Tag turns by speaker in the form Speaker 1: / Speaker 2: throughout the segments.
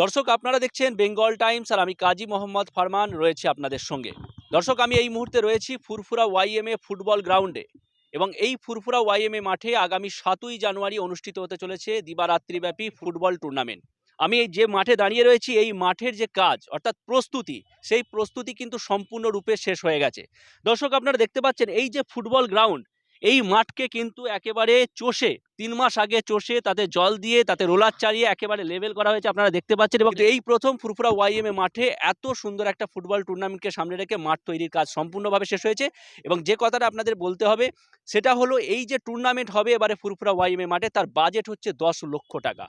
Speaker 1: দর্শক, আপনারা দেখছেন বেঙ্গল টাইমস আর আমি কাজী মোহাম্মদ ফারমান রয়েছে আপনাদের সঙ্গে। দর্শক, আমি এই মুহূর্তে রয়েছি ফুরফুরা ওয়াইএমএ ফুটবল গ্রাউন্ডে এবং এই ফুরফুরা ওয়াইএমএ মাঠে আগামী সাতই জানুয়ারি অনুষ্ঠিত হতে চলেছে দিবারাত্রিব্যাপী ফুটবল টুর্নামেন্ট। আমি এই যে মাঠে দাঁড়িয়ে রয়েছি, এই মাঠের যে কাজ, অর্থাৎ প্রস্তুতি, সেই প্রস্তুতি কিন্তু সম্পূর্ণরূপে শেষ হয়ে গেছে। দর্শক, আপনারা দেখতে পাচ্ছেন, এই যে ফুটবল গ্রাউন্ড এই মাঠকে কিন্তু একেবারে চষে, তিন মাস আগে চষে তাতে জল দিয়ে, তাতে রোলার চালিয়ে একেবারে লেভেল করা হয়েছে আপনারা দেখতে পাচ্ছেন এবং এই প্রথম ফুরফুরা ওয়াইএমএ মাঠে এত সুন্দর একটা ফুটবল টুর্নামেন্টকে সামনে রেখে মাঠ তৈরির কাজ সম্পূর্ণভাবে শেষ হয়েছে এবং যে কথাটা আপনাদের বলতে হবে সেটা হলো এই যে টুর্নামেন্ট হবে এবারে ফুরফুরা ওয়াইএমএ মাঠে, তার বাজেট হচ্ছে দশ লক্ষ টাকা।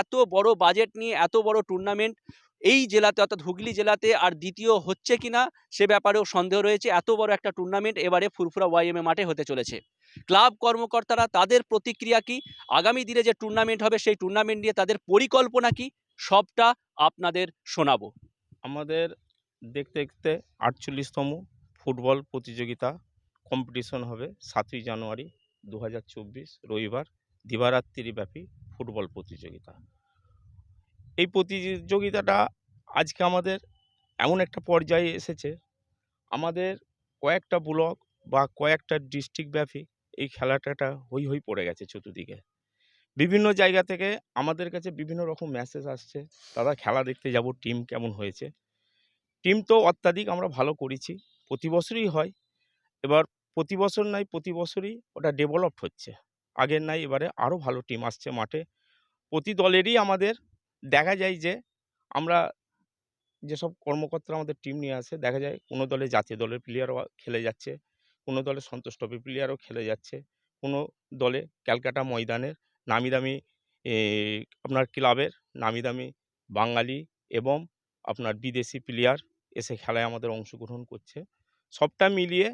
Speaker 1: এত বড় বাজেট নিয়ে, এত বড় টুর্নামেন্ট এই জেলাতে অর্থাৎ হুগলি জেলাতে আর দ্বিতীয় হচ্ছে কিনা সে ব্যাপারেও সন্দেহ রয়েছে। এত বড় একটা টুর্নামেন্ট এবারে ফুরফুরা ওয়াইএমএ মাঠে হতে চলেছে। ক্লাব কর্মকর্তারা তাদের প্রতিক্রিয়া কি? আগামী দিনে যে টুর্নামেন্ট হবে, সেই টুর্নামেন্ট নিয়ে তাদের পরিকল্পনা কি? সবটা আপনাদের শোনাবো।
Speaker 2: আমাদের দেখতে দেখতে আটচল্লিশতম ফুটবল প্রতিযোগিতা কম্পিটিশন হবে সাতই জানুয়ারি দু হাজার চব্বিশ, রবিবার দিবারাত্রিব্যাপী ফুটবল প্রতিযোগিতা। এই প্রতিযোগিতাটা আজকে আমাদের এমন একটা পর্যায়ে এসেছে। আমাদের কয়েকটা ব্লক বা কয়েকটা ডিস্ট্রিক্ট ব্যাপী এই খেলাটাটা হই হই পড়ে গেছে চতুর্দিকে। বিভিন্ন জায়গা থেকে আমাদের কাছে বিভিন্ন রকম মেসেজ আসছে, দাদা, খেলা দেখতে যাব টিম কেমন হয়েছে? টিম তো অত্যাধিক আমরা ভালো করেছি, প্রতি বছরই হয়। এবার প্রতি বছর নাই প্রতি বছরই ওটা ডেভেলপড হচ্ছে। আগের নাই এবারে আরও ভালো টিম আসছে মাঠে। প্রতি দলেরই আমাদের দেখা যায় যে আমরা যেসব কর্মকর্তারা আমাদের টিম নিয়ে আসে দেখা যায় কোনো দলে জাতীয় দলের প্লেয়ারও খেলে যাচ্ছে, কোনো দলে সন্তোষ ট্রফি প্লেয়ারও খেলে যাচ্ছে, কোনো দলে ক্যালকাটা ময়দানের নামি দামি আপনার ক্লাবের নামি দামি বাঙালি এবং আপনার বিদেশি প্লেয়ার এসে খেলায় আমাদের অংশগ্রহণ করছে। সবটা মিলিয়ে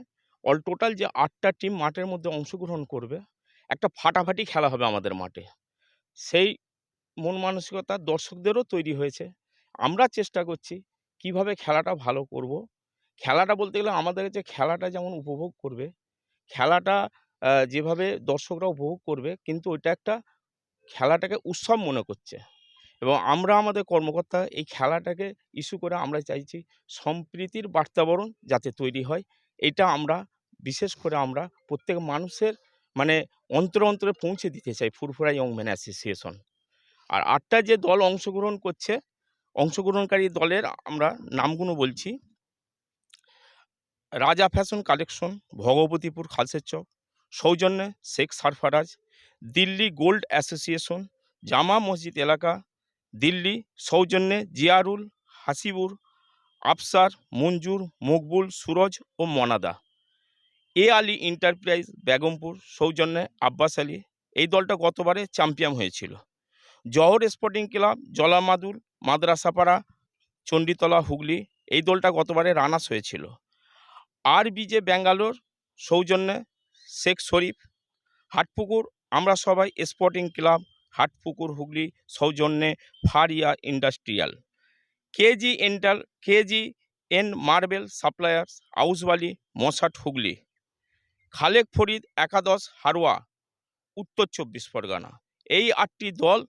Speaker 2: অল টোটাল যে আটটা টিম মাঠের মধ্যে অংশগ্রহণ করবে, একটা ফাটাফাটি খেলা হবে আমাদের মাঠে। সেই মন মানসিকতা দর্শকদেরও তৈরি হয়েছে। আমরা চেষ্টা করছি কীভাবে খেলাটা ভালো করব। খেলাটা বলতে গেলে আমাদের যে খেলাটা যেমন উপভোগ করবে, খেলাটা যেভাবে দর্শকরা উপভোগ করবে কিন্তু ওইটা একটা খেলাটাকে উৎসব মনে করছে। এবং আমরা আমাদের কর্মকর্তা এই খেলাটাকে ইস্যু করে আমরা চাইছি সম্প্রীতির বার্তাবরণ যাতে তৈরি হয়। এটা আমরা, বিশেষ করে আমরা প্রত্যেক মানুষের মানে অন্তরে অন্তরে পৌঁছে দিতে চাই ফুরফুরা ইয়ং ম্যান অ্যাসোসিয়েশন। আর আটটা যে দল অংশগ্রহণ করছে অংশগ্রহণকারী দলের আমরা নামগুলো বলছি। রাজা ফ্যাশন কালেকশন, ভগবতীপুর খালসের চক, সৌজন্যে শেখ সারফারাজ, দিল্লি গোল্ড অ্যাসোসিয়েশন, জামা মসজিদ এলাকা, দিল্লি সৌজন্যে জিয়ারুল, হাসিবুর, আফসার, মঞ্জুর, মকবুল, সুরজ ও মনাদা। এ আলী এন্টারপ্রাইজ, বেগমপুর, সৌজন্যে আব্বাস আলী। এই দলটা গতবারে চ্যাম্পিয়ন হয়েছিল। জহর স্পোর্টিং ক্লাব, জলামাদুল, মাদ্রাসাপাড়া, চণ্ডীতলা, হুগলি এই দলটা গতবারে রানার্স হয়েছিল। আর বিজে ব্যাঙ্গালোর, সৌজন্যে শেখ শরীফ, হাটপুকুর, আমরা সবাই স্পোর্টিং ক্লাব, হাটপুকুর, হুগলি, সৌজন্যে Faria industrial. KG এন্টাল KG N marble suppliers Ausbali Mashat Hooghly. Khalek Farid, একাদশ হারোয়া, উত্তর চব্বিশ পরগনা। এই আটটি দল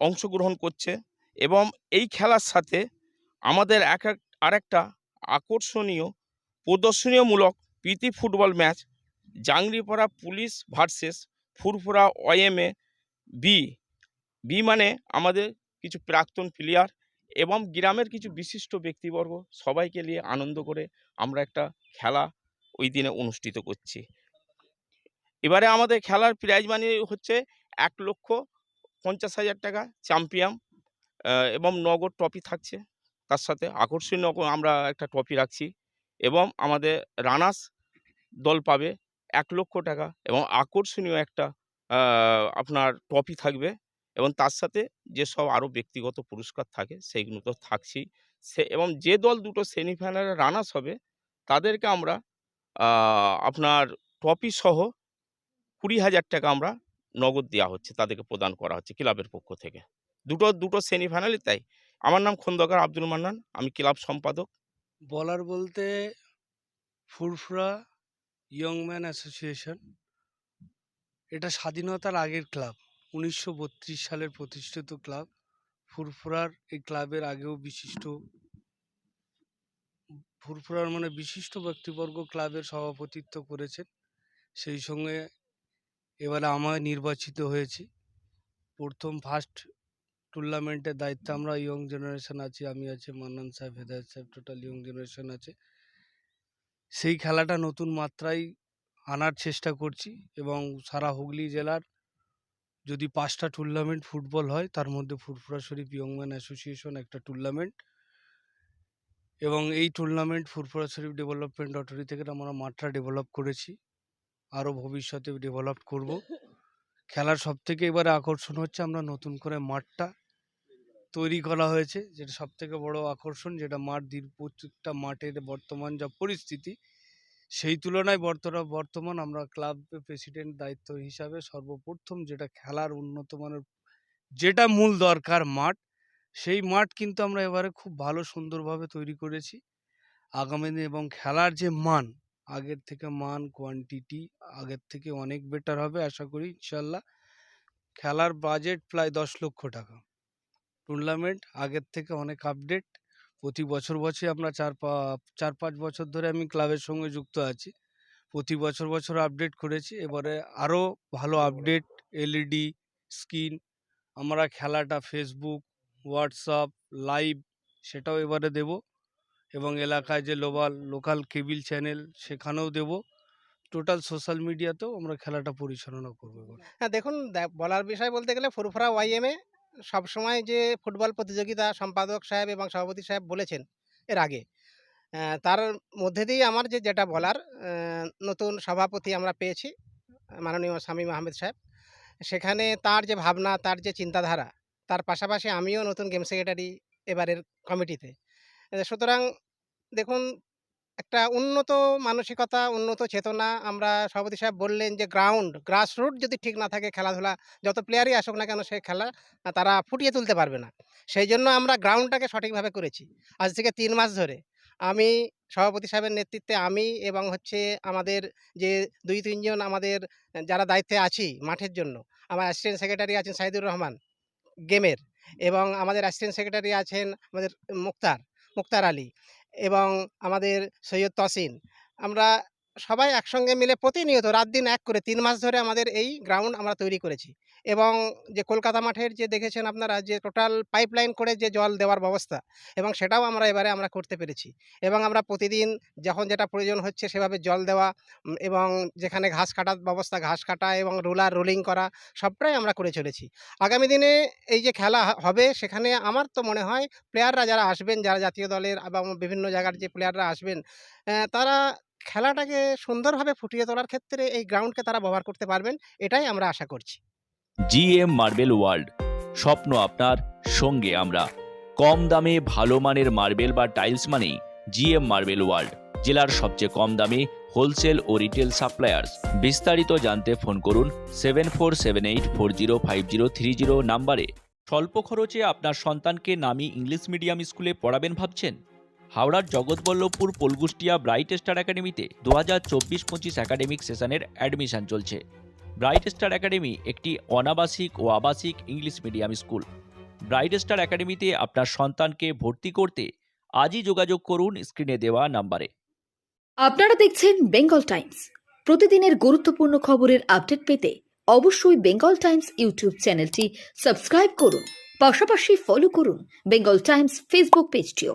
Speaker 2: অংশগ্রহণ করছে এবং এই খেলার সাথে আমাদের এক এক, আরেকটা আকর্ষণীয়, প্রদর্শনীয়মূলক প্রীতি football match Jangripara police versus Furfura OMA B. B মানে আমাদের কিছু প্রাক্তন প্লেয়ার এবং গ্রামের কিছু বিশিষ্ট ব্যক্তিবর্গ সবাইকে নিয়ে আনন্দ করে আমরা একটা খেলা ওই দিনে অনুষ্ঠিত করছি। এবারে আমাদের খেলার প্রাইজ মানি হচ্ছে এক লক্ষ পঞ্চাশ হাজার টাকা চ্যাম্পিয়ন এবং নগদ ট্রফি থাকছে। তার সাথে আকর্ষণীয় আমরা একটা ট্রফি রাখছি এবং আমাদের রানার্স দল পাবে এক লক্ষ টাকা এবং আকর্ষণীয় একটা আপনার ট্রফি থাকবে এবং তার সাথে যেসব আরও ব্যক্তিগত পুরস্কার থাকে সেইগুলো তো থাকছেই। সে, এবং যে দল দুটো সেমিফাইনালে রানার্স হবে তাদেরকে আমরা আপনার ট্রফি সহ কুড়ি হাজার টাকা আমরা নগদ দেওয়া হচ্ছে, তাদেরকে প্রদান করা হচ্ছে ক্লাবের পক্ষ থেকে। দুটো দুটো সেমিফাইনালই তাই। আমার নাম খন্দকার আব্দুল মান্নান, আমি ক্লাব সম্পাদক।
Speaker 3: বলার বলতে ফুরফুরা ইয়ংম্যান অ্যাসোসিয়েশন, এটা স্বাধীনতার আগের ক্লাব। উনিশশো বত্রিশ সালের প্রতিষ্ঠিত ক্লাব। ফুরফুরার এই ক্লাবের আগেও বিশিষ্ট, ফুরফুরার মানে বিশিষ্ট ব্যক্তিবর্গ ক্লাবের সভাপতিত্ব করেছেন। সেই সঙ্গে এবারে আমায় নির্বাচিত হয়েছি। প্রথম ফার্স্ট টুর্নামেন্টের দায়িত্বে আমরা ইয়ং জেনারেশন আছি, আমি আছি, মান্নান সাহেব, হেদায়ত সাহেব টোটাল ইয়ং জেনারেশন আছে। সেই খেলাটা নতুন মাত্রায় আনার চেষ্টা করছি এবং সারা হুগলি জেলার যদি পাঁচটা টুর্নামেন্ট ফুটবল হয়, তার মধ্যে ফুরফুরা শরীফ ইয়ংম্যান অ্যাসোসিয়েশন একটা টুর্নামেন্ট এবং এই tournament Furfura Sharif development authority থেকে আমরা মাত্রা ডেভেলপ করেছি। আরও ভবিষ্যতে ডেভেলপ করব। খেলার সব থেকে এবারে আকর্ষণ হচ্ছে আমরা নতুন করে মাঠটা তৈরি করা হয়েছে, যেটা সব থেকে বড় আকর্ষণ, যেটা মাঠ দীর, প্রত্যেকটা মাঠের বর্তমান যা পরিস্থিতি, সেই তুলনায় বর্তমান বর্তমান আমরা ক্লাব প্রেসিডেন্ট দায়িত্ব হিসাবে সর্বপ্রথম যেটা খেলার উন্নত মানের, যেটা মূল দরকার মাঠ, সেই মাঠ কিন্তু আমরা এবারে খুব ভালো সুন্দরভাবে তৈরি করেছি। আগামী দিনে এবং খেলার যে মান আগের থেকে মান কোয়ান্টিটি আগের থেকে অনেক বেটার হবে আশা করি, ইনশাল্লাহ। খেলার বাজেট প্রায় দশ লক্ষ টাকা। টুর্নামেন্ট আগের থেকে অনেক আপডেট প্রতি বছর বছর আমরা চার পা, চার পাঁচ বছর ধরে আমি ক্লাবের সঙ্গে যুক্ত আছি। প্রতি বছর বছর আপডেট করেছি। এবারে আরও ভালো আপডেট এলইডি স্ক্রিন আমরা খেলাটা ফেসবুক হোয়াটসঅ্যাপ লাইভ সেটাও এবারে দেব। এবং এলাকায় যে লোকাল লোকাল কেবিল চ্যানেল সেখানেও দেব। টোটাল সোশ্যাল মিডিয়াতেও আমরা খেলাটা পরিচালনা করব
Speaker 4: হ্যাঁ দেখুন বলার বিষয় বলতে গেলে ফুরফুরা ওয়াইএমে সবসময় যে ফুটবল প্রতিযোগিতা সম্পাদক সাহেব এবং সভাপতি সাহেব বলেছেন এর আগে তার মধ্যে দিয়েই আমার যে, যেটা বলার নতুন সভাপতি আমরা পেয়েছি, মাননীয় শামীম আহমেদ সাহেব। সেখানে তার যে ভাবনা, তার যে চিন্তাধারা, তার পাশাপাশি আমিও নতুন গেম সেক্রেটারি এবারের কমিটিতে। সুতরাং দেখুন, একটা উন্নত মানসিকতা, উন্নত চেতনা আমরা সভাপতি সাহেব বললেন যে গ্রাউন্ড গ্রাসরুট যদি ঠিক না থাকে খেলাধুলা, যত প্লেয়ারই আসুক না কেন সেই খেলা তারা ফুটিয়ে তুলতে পারবে না। সেই জন্য আমরা গ্রাউন্ডটাকে সঠিকভাবে করেছি। আজ থেকে তিন মাস ধরে আমি সভাপতি সাহেবের নেতৃত্বে আমি এবং হচ্ছে আমাদের যে দুই, তিনজন আমাদের যারা দায়িত্বে আছি মাঠের জন্য, আমার অ্যাসিস্ট্যান্ট সেক্রেটারি আছেন সাইদুর রহমান গেমের এবং আমাদের অ্যাসিস্ট্যান্ট সেক্রেটারি আছেন আমাদের মুক্তার। মুক্তার আলী এবং আমাদের সৈয়দ তসিন আমরা সবাই একসঙ্গে মিলে প্রতিনিয়ত রাত দিন এক করে তিন মাস ধরে আমাদের এই গ্রাউন্ড আমরা তৈরি করেছি। এবং যে কলকাতা মাঠের যে দেখেছেন আপনারা যে টোটাল পাইপলাইন করে যে জল দেওয়ার ব্যবস্থা, এবং সেটাও আমরা এবারে আমরা করতে পেরেছি। এবং আমরা প্রতিদিন যখন যেটা প্রয়োজন হচ্ছে সেভাবে জল দেওয়া এবং যেখানে ঘাস কাটার ব্যবস্থা, ঘাস কাটা এবং রোলার রোলিং করা, সবটাই আমরা করে চলেছি। আগামী দিনে এই যে খেলা হবে সেখানে আমার তো মনে হয় প্লেয়াররা যারা আসবেন, যারা জাতীয় দলের এবং বিভিন্ন জায়গার যে প্লেয়াররা আসবেন তারা খেলাটাকে সুন্দরভাবে ফুটিয়ে তোলার ক্ষেত্রে এই গ্রাউন্ডকে তারা ব্যবহার করতে পারবেন, এটাই আমরা আশা করছি।
Speaker 1: জিএম মার্বেল ওয়ার্ল্ড স্বপ্ন আপনার সঙ্গে আমরা। কম দামে ভালো মানের মার্বেল বা টাইলস মানেই জিএম মার্বেল ওয়ার্ল্ড জেলার সবচেয়ে কম দামে হোলসেল ও রিটেল সাপ্লায়ার্স বিস্তারিত জানতে ফোন করুন seven four seven eight four zero five zero three zero নাম্বারে। স্বল্প খরচে আপনার সন্তানকে নামি ইংলিশ মিডিয়াম স্কুলে পড়াবেন ভাবছেন? হাওড়ার জগৎবল্লভপুর পোলগুষ্টিয়া ব্রাইট স্টার একাডেমিতে দু হাজার চব্বিশ পঁচিশ একাডেমিক সেশনের অ্যাডমিশন চলছে। ব্রাইট স্টার একাডেমি একটি অনাবাসিক ও আবাসিক English medium school. Bright star একাডেমিতে আপনার সন্তানকে ভর্তি করতে আজই যোগাযোগ করুন স্ক্রিনে দেওয়া নাম্বারে।
Speaker 5: আপনারা দেখছেন বেঙ্গল টাইমস। প্রতিদিনের গুরুত্বপূর্ণ খবরের আপডেট পেতে অবশ্যই বেঙ্গল টাইমস ইউটিউব চ্যানেলটি সাবস্ক্রাইব করুন। পাশাপাশি ফলো করুন বেঙ্গল টাইমস ফেসবুক পেজটিও।